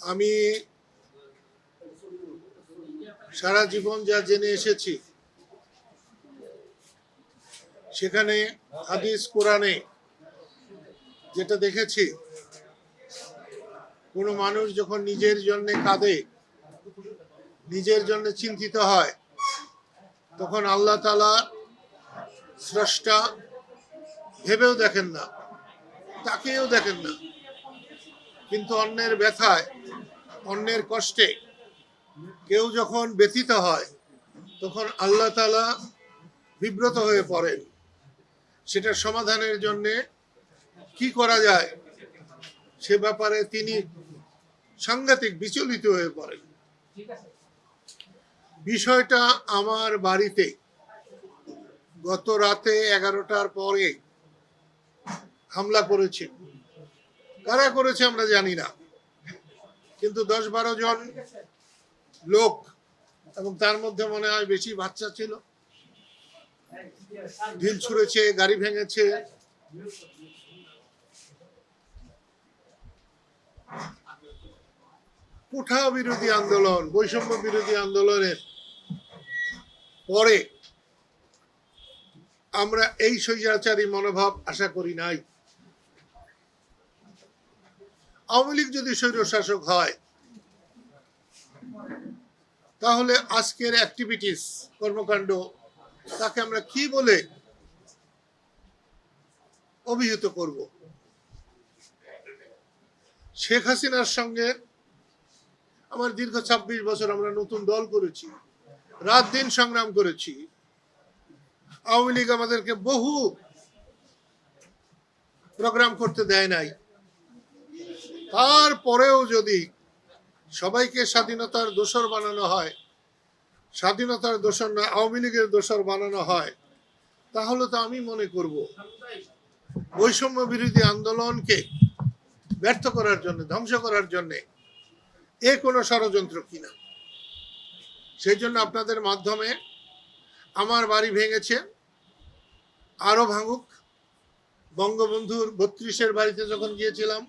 আমি সারা জীবন যা জেনে এসেছি, সেখানে হাদিস কোরআনে যেটা দেখেছি, কোনো মানুষ যখন নিজের জন্য কাঁদে, নিজের জন্য চিন্তিত হয়, তখন আল্লাহ তালা স্রষ্টা ভেবেও দেখেন না, তাকেও দেখেন না। কিন্তু অন্যের ব্যথায় অন্যের কষ্টে কেউ যখন ব্যথিত হয়, তখন আল্লাহ তালা বিব্রত হয়ে পড়েন। সেটার সমাধানের জন্যে কি করা যায় সে ব্যাপারে তিনি সাংঘাতিক বিচলিত হয়ে পড়েন। বিষয়টা আমার বাড়িতে গত রাতে এগারোটার পরে হামলা করেছে। কারা করেছে আমরা জানি না। কিন্তু দশ বারো জন লোক এবং তার মধ্যে মনে হয় বেশি বাচ্চা ছিল। ঢিল ছুঁড়েছে, গাড়ি ভেঙেছে। কুঠা বিরোধী আন্দোলন, বৈষম্য বিরোধী আন্দোলনের পরে আমরা এই স্বৈরাচারী মনোভাব আশা করি নাই। আওয়ামী লীগ যদি স্বৈরশাসক হয়, তাহলে আজকের অ্যাক্টিভিটিস কর্মকাণ্ড, তাকে আমরা কি বলে অভিহিত করব? শেখ হাসিনার সঙ্গে আমার দীর্ঘ ছাব্বিশ বছর আমরা নতুন দল করেছি, রাত দিন সংগ্রাম করেছি, আওয়ামী লীগ আমাদেরকে বহু প্রোগ্রাম করতে দেয় নাই। তারপরেও যদি সবাইকে স্বাধীনতার দোষর বানানো হয়, স্বাধীনতার দোষর না, আওয়ামী লীগের দোষর বানানো হয়, তাহলে তো আমি মনে করব বৈষম্য বিরোধী আন্দোলনকে ব্যর্থ করার জন্য, ধ্বংস করার জন্য এ কোনো ষড়যন্ত্র কিনা। সেই জন্য আপনাদের মাধ্যমে আমার বাড়ি ভেঙেছে আরও ভাঙুক। বঙ্গবন্ধুর বত্রিশের বাড়িতে যখন গিয়েছিলাম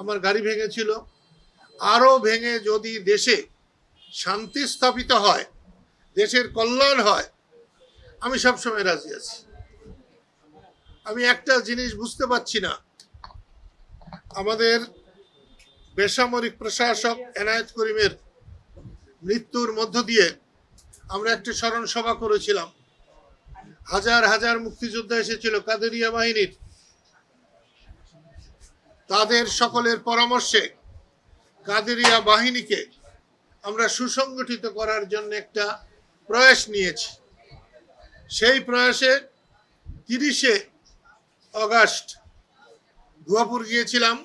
আমার গাড়ি ভেঙেছিল। আরও ভেঙে যদি দেশে শান্তি স্থাপিত হয়, দেশের কল্যাণ হয়, আমি সবসময় রাজি আছি। আমি একটা জিনিস বুঝতে পারছি না। আমাদের বেসামরিক প্রশাসক এনায়েত করিমের মৃত্যুর মধ্য দিয়ে আমরা একটি স্মরণ সভা করেছিলাম। হাজার হাজার মুক্তিযোদ্ধা এসেছিল কাদেরিয়া বাহিনীর। তাদের সকলের পরামর্শে কাদেরিয়া বাহিনীকে আমরা সুসংগঠিত করার জন্য একটা প্রয়াস নিয়েছি। সেই প্রয়াসে তিরিশে অগাস্ট গুয়াপুর গিয়েছিলাম।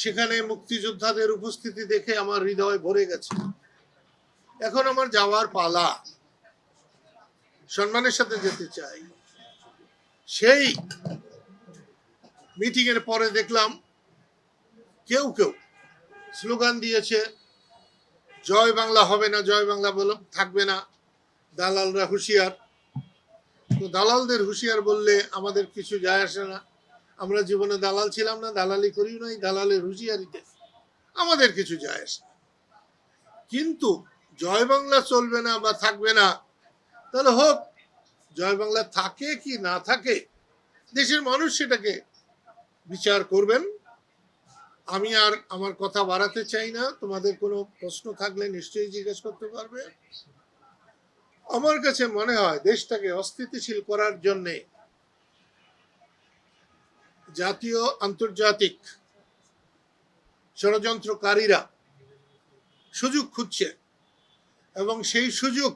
সেখানে মুক্তিযোদ্ধাদের উপস্থিতি দেখে আমার হৃদয় ভরে গেছে। এখন আমার যাওয়ার পালা, সম্মানের সাথে যেতে চাই। সেই মিটিং এর পরে দেখলাম কেউ কেউ স্লোগান দিয়েছে, জয় বাংলা হবে না, জয় বাংলা বল, থাকবে না। দালালরা হুঁশিয়ার। তো দালালদের হুঁশিয়ার বললে আমাদের কিছু যায় আসে না। আমরা জীবনে দালাল ছিলাম না, দালালি করিও নাই, দালালের হুঁশিয়ারিতে আমাদের কিছু যায় আসে। কিন্তু জয় বাংলা চলবে না বা থাকবে না, তাহলে হোক, জয় বাংলা থাকে কি না থাকে, দেশের মানুষ সেটাকে বিচার করবেন। আমি আর আমার কথা বাড়াতে চাই না। তোমাদের কোনো প্রশ্ন থাকলে নিশ্চয়ই জিজ্ঞেস করতে পারবে। আমার কাছে মনে হয় দেশটাকে অস্থিতিশীল করার জন্যে জাতীয় আন্তর্জাতিক ষড়যন্ত্রকারীরা সুযোগ খুঁজছে এবং সেই সুযোগ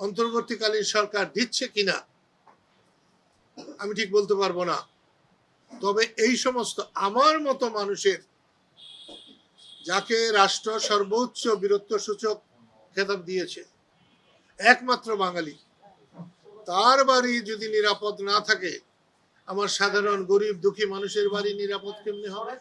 অন্তর্বর্তীকালীন সরকার দিচ্ছে কিনা, আমি ঠিক বলতে পারব না। তবে এই সমস্ত আমার মতো মানুষের যাকে রাষ্ট্র সর্বোচ্চ বীরত্ব সূচক খেতাব দিয়েছে, একমাত্র বাঙালি, তার বাড়ি যদি নিরাপদ না থাকে, আমার সাধারণ গরিব দুঃখী মানুষের বাড়ি নিরাপদ কেমনি হবে?